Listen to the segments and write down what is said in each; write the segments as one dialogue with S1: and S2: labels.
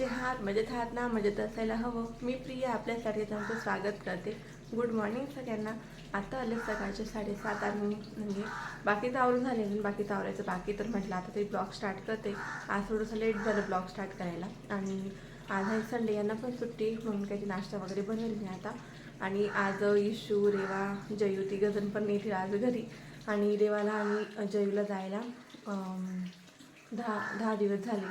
S1: कसे आहात मजेत आहात ना मजेत असायला हवं. मी प्रिया आपल्यासाठी तुमचं स्वागत करते. गुड मॉर्निंग सगळ्यांना. आता आले सकाळचे साडेसात आणि म्हणजे बाकीचं आवरून झाले बाकी बाकीचं आवरायचं. बाकी तर म्हटलं आता ते ब्लॉग स्टार्ट करते. आज थोडंसं लेट झालं ब्लॉग स्टार्ट करायला. आणि आज आहे संडे यांना पण सुट्टी म्हणून काही नाश्ता वगैरे बनवली मी आता. आणि आज इशू रेवा जयुती गजन पण येतील आज घरी. आणि रेवाला आणि जयूला जायला दहा दहा दिवस झाले.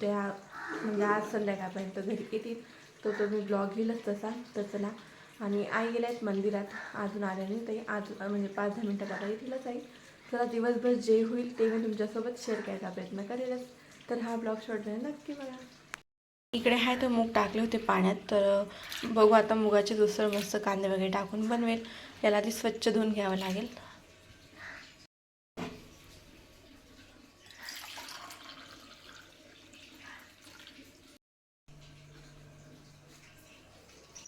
S1: त्या म्हणजे आज संध्याकाळपर्यंत घरी येतील. तो तो मी ब्लॉग घेईलच तसा तर चला. आणि आई गेल्या आहेत मंदिरात अजून आल्या नाही ताई. आज म्हणजे पाच दहा मिनटात आता येतीलच आई. चला दिवसभर जे होईल ते मी तुमच्यासोबत शेअर करायचा प्रयत्न करेलच. तर हा ब्लॉग शॉर्ट नक्की बघा. इकडे आहे तर मूग टाकले होते पाण्यात तर बघू आता मुगाचे दुसरं मस्त कांदे वगैरे टाकून बनवेल. याला आधी स्वच्छ धुवून घ्यावं लागेल.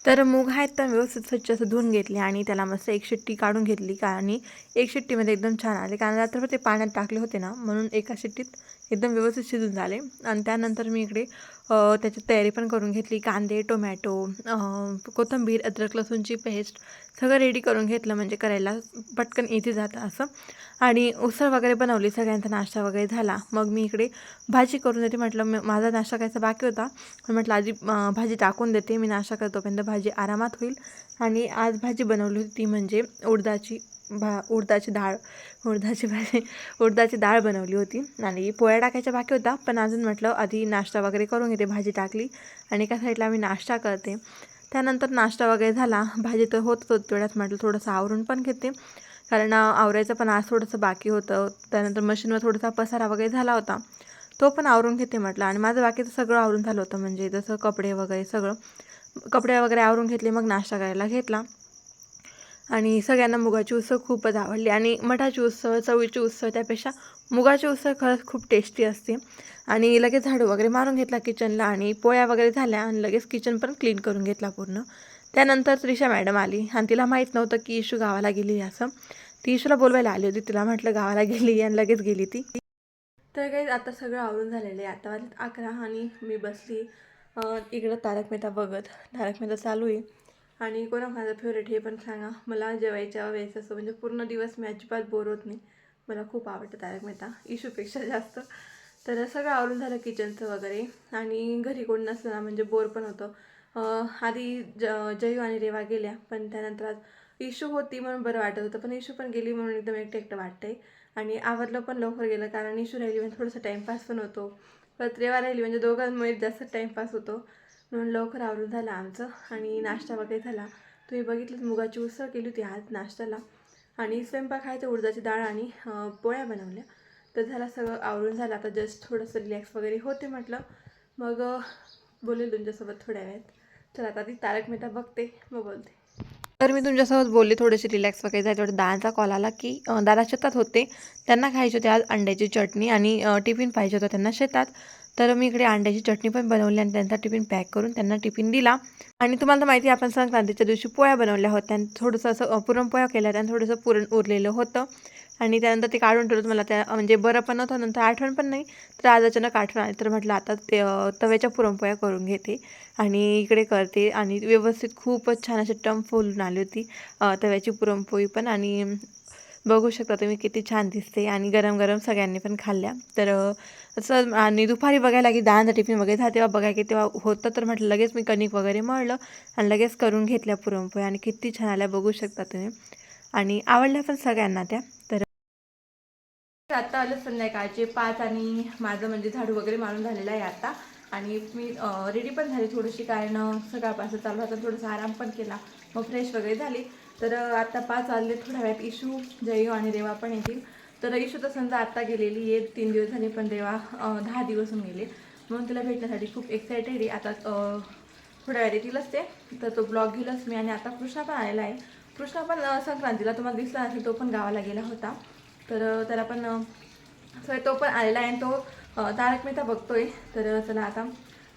S1: तर मूग आहेत तर व्यवस्थित स्वच्छ असं धुवून घेतले आणि त्याला मस्त एक शिट्टी काढून घेतली का आणि एक शिट्टीमध्ये एकदम छान आले. कारण रात्रभर ते पाण्यात टाकले होते ना म्हणून एका शिट्टीत एकदम व्यवस्थित शिजून झाले. आणि त्यानंतर मी इकडे त्याची तयारी पण करून घेतली. कांदे टोमॅटो कोथंबीर कोथिंबीर अद्रक लसूणची पेस्ट सगळं रेडी करून घेतलं म्हणजे करायला पटकन इझी जातं असं. आणि उसळ वगैरे बनवली. सगळ्यांचा नाश्ता वगैरे झाला. मग मी इकडे भाजी करून देते. म्हटलं माझा नाश्ता करायचा बाकी होता. पण म्हटलं आधी भाजी टाकून देते. मी नाश्ता करतोपर्यंत भाजी आरामात होईल. आणि आज भाजी बनवली होती ती म्हणजे उडदाची भा उडदाची डाळ उडदाची भाजी उडदाची डाळ बनवली होती. आणि पोळ्या टाकायच्या बाकी होता पण अजून म्हटलं आधी नाश्ता वगैरे करून घेते भाजी टाकली. आणि एका साईडला मी नाश्ता करते. त्यानंतर नाश्ता वगैरे झाला. भाजी तर होतच होत तेवढ्यात म्हटलं थोडंसं आवरून पण घेते. कारण आवरायचं पण आज थोडंसं बाकी होतं. त्यानंतर मशीनवर थोडासा पसारा वगैरे झाला होता. तो पण आवरून घेते म्हटलं. आणि माझं बाकीचं सगळं आवरून झालं होतं. म्हणजे जसं कपडे वगैरे सगळं कपडे वगैरे आवरून घेतले मग नाश्ता करायला घेतला. आणि सगळ्यांना मुगाची उसळ खूपच आवडली. आणि मठाची उसळ चवळीची उसळ त्यापेक्षा मुगाची उसळ खरंच खूप टेस्टी असते. आणि लगेच झाडू वगैरे मारून घेतला किचनला आणि पोळ्या वगैरे झाल्या आणि लगेच किचन पण क्लीन करून घेतला पूर्ण. त्यानंतर त्रिशा मॅडम आली आणि तिला माहीत नव्हतं की इशू गावाला गेली असं. ती इशूला बोलवायला आली होती. तिला म्हटलं गावाला गेली आणि लगेच गेली ती. तर काही आता सगळं आवरून झालेलं आहे. आता वाजत अकरा आणि मी बसली. इकडं तारक मेहता बघत. तारक मेहता चालू आहे. आणि कोणा माझं फेवरेट हे पण सांगा. मला जेवायच्या वेळेस असं म्हणजे पूर्ण दिवस मी अजिबात बोर होत नाही. मला खूप आवडतं तारक मेहता इशूपेक्षा जास्त. तर सगळं आवरून झालं किचनचं वगैरे. आणि घरी कोण नसलं म्हणजे बोर पण होतं. आधी ज जयू आणि रेवा गेल्या पण त्यानंतर आज इशू होती म्हणून बरं वाटत होतं. पण इशू पण गेली म्हणून एकदम एकटं एकटं वाटतंय. आणि आवरलं पण लवकर गेलं कारण इशू राहिली म्हणजे थोडंसं टाईमपास पण होतो. परत रेवा राहिली म्हणजे दोघांमुळे जास्त टाईमपास होतो. म्हणून लवकर आवरून झालं आमचं आणि नाश्ता वगैरे झाला. तुम्ही बघितलं मुगाची उसळ केली होती आज नाश्त्याला. आणि स्वयंपाक खायचं उडदाची डाळ आणि पोळ्या बनवल्या. तर झाला सगळं आवरून झालं. आता जस्ट थोडंसं रिलॅक्स वगैरे होते म्हटलं. मग बोलेल तुमच्यासोबत थोड्या वेळात. तर आता ती तारक मेहता बघते. मग बोलते. तर मी तुमच्यासोबत बोलले थोडेसे रिलॅक्स वगैरे झाले. थोडं दादाचा कॉल आला की दादा शेतात होते. त्यांना खायची होती आज अंड्याची चटणी आणि टिफिन पाहिजे होता त्यांना शेतात. तर मी इकडे अंड्याची चटणी पण बनवली आणि त्यांचा टिफिन पॅक करून त्यांना टिफिन दिला. आणि तुम्हाला तर माहिती आहे आपण संक्रांतीच्या दिवशी पोळ्या बनवल्या होत्या. आणि थोडंसं असं पुरणपोळ्या केल्या आणि थोडंसं पुरण उरलेलं होतं. आणि त्यानंतर ते काढून ठेवलं मला त्या म्हणजे बरं पण नव्हतं नंतर आठवण पण नाही. तर आज अचानक आठवण आली. तर म्हटलं आता ते तव्याच्या पुरणपोळ्या करून घेते. आणि इकडे करते. आणि व्यवस्थित खूपच छान अशी टम फुलून आली होती तव्याची पुरणपोळी पण. आणि बघू शकता तुम्ही किती छान दिसते. आणि गरम गरम सगळ्यांनी पण खाल्ल्या. तर असं आणि दुपारी बघायला की दहा टिफिन वगैरे झाला तेव्हा बघाय की तेव्हा होतं तर म्हटलं लगेच मी कणिक वगैरे मळलं आणि लगेच करून घेतल्या पुरणपोळी आणि किती छान आल्या बघू शकता तुम्ही. आणि आवडल्या पण सगळ्यांना त्या. तर आता आलं संध्याकाळचे पाच आणि माझं म्हणजे झाडू वगैरे मारून झालेलं आहे आता. आणि मी रेडी पण झाली थोडीशी कारण सकाळपासून चालू होता थोडासा आराम पण केला. मग फ्रेश वगैरे झाली. तर आता पाच वाजले थोड्या वेळात इशू जयू आणि रेवा पण येतील. तर इशू तर समजा आत्ता गेलेली आहे तीन दिवस झाले पण रेवा दहा दिवस होऊन गेले. म्हणून तिला भेटण्यासाठी खूप एक्सायटेड आहे. आता थोड्या वेळात येतीलच ते तर तो ब्लॉग घेईलच मी आणि आता कृष्णा पण आलेला आहे. कृष्णा पण संक्रांतीला तुम्हाला दिसला असेल तो पण गावाला गेला होता. तर त्याला पण अं, तो पण आलेला आहे आणि तो तारक मेहता बघतोय. तर चला आता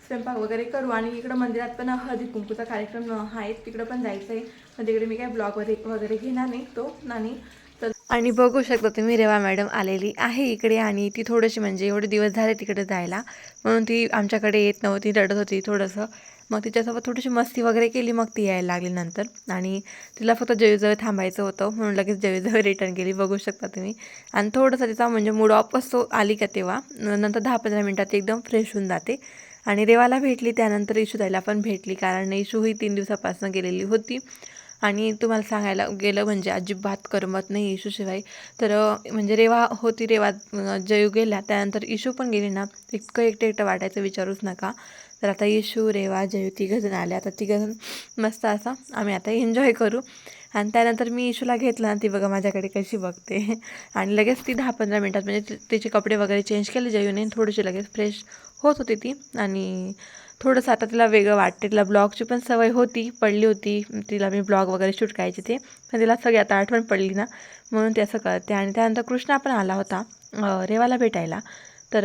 S1: स्वयंपाक वगैरे करू. आणि इकडं मंदिरात पण हळदी कुंकूचा कार्यक्रम आहे तिकडं पण जायचं आहे पण तिकडे मी काय ब्लॉग वगैरे घेणार नाही तो नाही तर आणि बघू शकता तुम्ही रेवा मॅडम आलेली आहे इकडे आणि ती थोडीशी म्हणजे एवढे दिवस झाले तिकडे जायला. म्हणून ती आमच्याकडे येत नव्हती रडत होती थोडंसं. मग तिच्यासोबत थोडीशी मस्ती वगैरे केली मग ती यायला लागली नंतर. आणि तिला फक्त जयूजवळ थांबायचं होतं म्हणून लगेच जयूजवळ रिटर्न केली बघू शकता तुम्ही. आणि थोडंसं तिचा म्हणजे मूड ऑफ असतो आली का तेव्हा. नंतर दहा पंधरा मिनटात ती एकदम फ्रेश होऊन जाते. आणि रेवाला भेटली त्यानंतर इशू पण भेटली कारण इशू ही तीन दिवसापासून गेलेली होती. आणि तुम्हाला सांगायला गेलं म्हणजे अजिबात करमत नाही इशूशिवाय तर म्हणजे रेवा होती रेवा जयू गेल्या त्यानंतर इशू पण गेली ना. इतकं एकटं एकटं वाटायचं विचारूच नका. तर आता इशू रेवा जयू तिघंजण आले आता तिघंजण मस्त असा आम्ही आता एन्जॉय करू. आणि त्यानंतर मी इशूला घेतलं ना ती बघा माझ्याकडे कशी बघते. आणि लगेच ती दहा पंधरा मिनटात म्हणजे तिचे कपडे वगैरे चेंज केले जयूने थोडीशी लगेच फ्रेश होत होती ती. आणि थोडंसं आता तिला वेगळं वाटते तिला ब्लॉगची पण सवय होती पडली होती. तिला मी ब्लॉग वगैरे शूट करायचे ते. पण तिला सगळी आता आठवण पडली ना म्हणून ते असं करते. आणि त्यानंतर कृष्णा पण आला होता रेवाला भेटायला. तर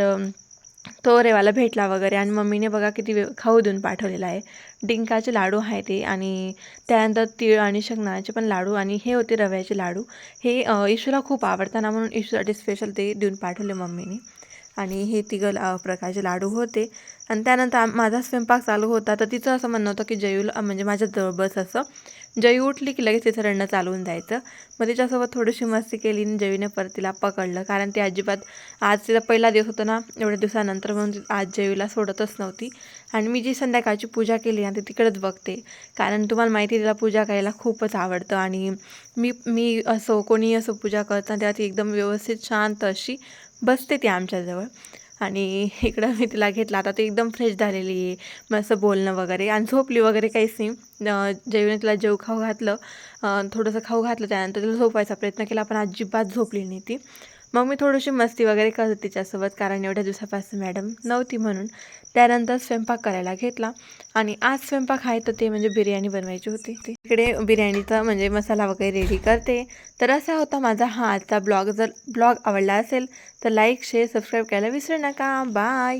S1: तो रेवाला भेटला वगैरे आणि मम्मीने बघा किती खाऊ देऊन पाठवलेला आहे. डिंकाचे लाडू आहे ते आणि त्यानंतर तीळ आणि शेंगदाण्याचे पण लाडू आणि हे होते रव्याचे लाडू. हे इशूला खूप आवडताना म्हणून इशूसाठी स्पेशल ते देऊन पाठवले मम्मीने. आणि हे तिघं प्रकारचे लाडू होते. आणि त्यानंतर माझा स्वयंपाक चालू होता. तर तिचं असं म्हणणं होतं की जयूला म्हणजे माझ्या जवळ बस असं जयू उठली की लगेच तिचं रडणं चालवून जायचं. मग तिच्यासोबत थोडीशी मस्ती केली आणि जयूने परत तिला पकडलं. कारण ती अजिबात आज तिचा पहिला दिवस होता ना एवढ्या दिवसानंतर म्हणून आज जयूला सोडतच नव्हती. आणि मी जी संध्याकाळची पूजा केली ना ती तिकडेच बघते. कारण तुम्हाला माहिती आहे, तिला पूजा करायला खूपच आवडतं. आणि मी मी असो कोणी असो पूजा करताना तेव्हा ती एकदम व्यवस्थित शांत अशी बसते ती आमच्याजवळ. आणि इकडं मी तिला घेतला. आता ती एकदम फ्रेश झालेली आहे. मग असं बोलणं वगैरे. आणि झोपली वगैरे काहीच नाही. अं, जेवणे तिला जेव खाऊ घातलं. थोडंसं खाऊ घातलं. त्यानंतर तिला झोपायचा प्रयत्न केला पण अजिबात झोपली नाही ती. मग मी थोडीशी मस्ती वगैरे करत तिच्यासोबत कारण एवढ्या दिवसापासून मॅडम नव्हती म्हणून. त्यानंतर स्वयंपाक करायला घेतला. आणि आज स्वयंपाक आहे तर ते म्हणजे बिर्याणी बनवायची होती. तिकडे बिर्याणीचा म्हणजे मसाला वगैरे रेडी करते. तर असा होता माझा हा आजचा ब्लॉग. जर ब्लॉग आवडला असेल तर लाईक शेअर सबस्क्राईब करायला विसरू नका. बाय